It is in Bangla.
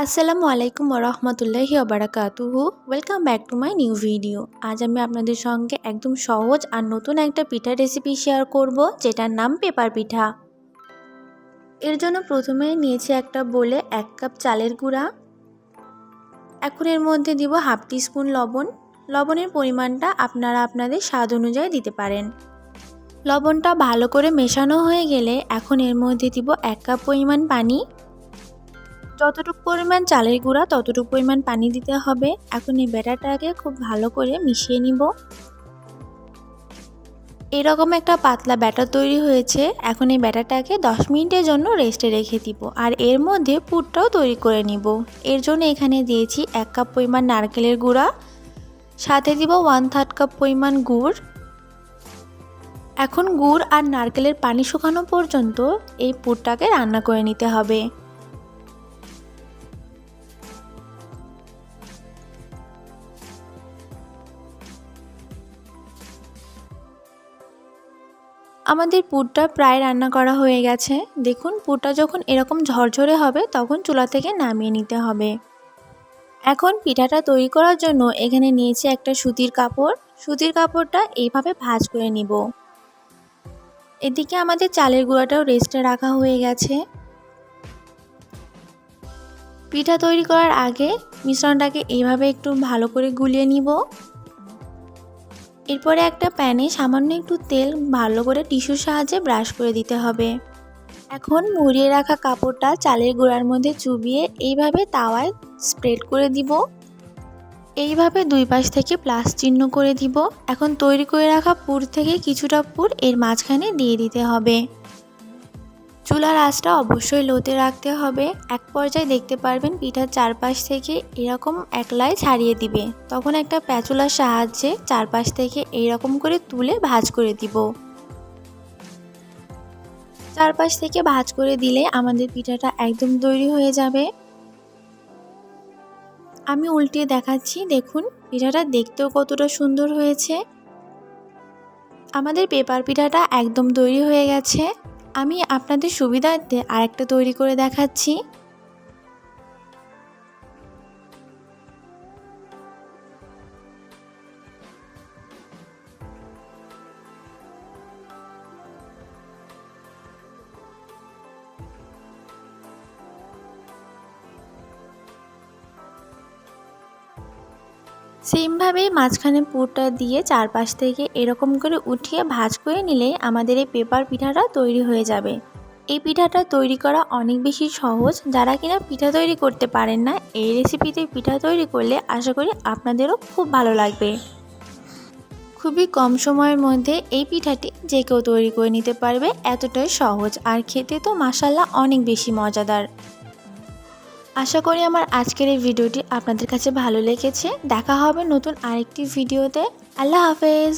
আসসালামু আলাইকুম রহমতুল্লাহি ওবারাকাতুহু। Welcome back to my new video আজ আমি আপনাদের সঙ্গে একদম সহজ আর নতুন একটা পিঠা রেসিপি শেয়ার করব, যেটার নাম পেপার পিঠা। এর জন্য প্রথমে নিয়েছি একটা বলে এক কাপ চালের গুঁড়া। এখন এর মধ্যে দিব হাফ টিস্পুন লবণ। লবণের পরিমাণটা আপনারা আপনাদের স্বাদ অনুযায়ী দিতে পারেন। লবণটা ভালো করে মেশানো হয়ে গেলে এখন এর মধ্যে দিব এক কাপ পরিমাণ পানি। যতটুকু পরিমাণ চালের গুঁড়া, ততটুকু পরিমাণ পানি দিতে হবে। এখন এই ব্যাটারটাকে খুব ভালো করে মিশিয়ে নিব। এরকম একটা পাতলা ব্যাটার তৈরি হয়েছে। এখন এই ব্যাটারটাকে 10 মিনিটের জন্য রেস্টে রেখে দিব আর এর মধ্যে পুরটাও তৈরি করে নিব। এর জন্য এখানে দিয়েছি এক কাপ পরিমাণ নারকেলের গুঁড়া, সাথে দিব ওয়ান থার্ড কাপ পরিমাণ গুড়। এখন গুড় আর নারকেলের পানি শুকানো পর্যন্ত এই পুরটাকে রান্না করে নিতে হবে। আমাদের পুরটা প্রায় রান্না করা হয়ে গেছে। দেখুন, পুরটা যখন এরকম ঝরঝরে হবে, তখন চুলা থেকে নামিয়ে নিতে হবে। এখন পিঠাটা তৈরি করার জন্য এখানে নিয়েছি একটা সুতির কাপড়। সুতির কাপড়টা এইভাবে ভাজ করে নিব। এদিকে আমাদের চালের গুঁড়াটাও রেস্টে রাখা হয়ে গেছে। পিঠা তৈরি করার আগে মিশ্রণটাকে এইভাবে একটু ভালো করে গুলিয়ে নিব। এরপরে একটা প্যানে সামান্য একটু তেল ভালো করে টিস্যুর সাহায্যে ব্রাশ করে দিতে হবে। এখন মুড়িয়ে রাখা কাপড়টা চালের গুঁড়ার মধ্যে চুবিয়ে এইভাবে তাওয়ায় স্প্রেড করে দিব। এইভাবে দুই পাশ থেকে প্লাস চিহ্ন করে দিব। এখন তৈরি করে রাখা পুর থেকে কিছুটা পুর এর মাঝখানে দিয়ে দিতে হবে। চুলার আঁচটা অবশ্যই লোতে রাখতে হবে। এক পর্যায়ে দেখতে পারবেন পিঠার চারপাশ থেকে এরকম একলাই ছাড়িয়ে দিবে। তখন একটা প্যাচুলার সাহায্যে চারপাশ থেকে এইরকম করে তুলে ভাজ করে দিব। চারপাশ থেকে ভাজ করে দিলে আমাদের পিঠাটা একদম তৈরি হয়ে যাবে। আমি উল্টিয়ে দেখাচ্ছি, দেখুন, পিঠাটা দেখতেও কতটা সুন্দর হয়েছে। আমাদের পেপার পিঠাটা একদম তৈরি হয়ে গেছে। আমি আপনাদের সুবিধার্থে আরেকটা তৈরি করে দেখাচ্ছি। সেমভাবেই মাঝখানে পুরটা দিয়ে চারপাশ থেকে এরকম করে উঠিয়ে ভাজ করে নিলে আমাদের এই পেপার পিঠাটা তৈরি হয়ে যাবে। এই পিঠাটা তৈরি করা অনেক বেশি সহজ, যারা কিনা পিঠা তৈরি করতে পারেন না, এই রেসিপিতে পিঠা তৈরি করলে আশা করি আপনাদেরও খুব ভালো লাগবে। খুবই কম সময়ের মধ্যে এই পিঠাটি যে কেউ তৈরি করে নিতে পারবে, এতটাই সহজ। আর খেতে তো মাসাল্লা অনেক বেশি মজাদার। আশা করি আমার আজকের এই ভিডিওটি আপনাদের কাছে ভালো লেগেছে। দেখা হবে নতুন আরেকটি ভিডিওতে। আল্লাহ হাফেজ।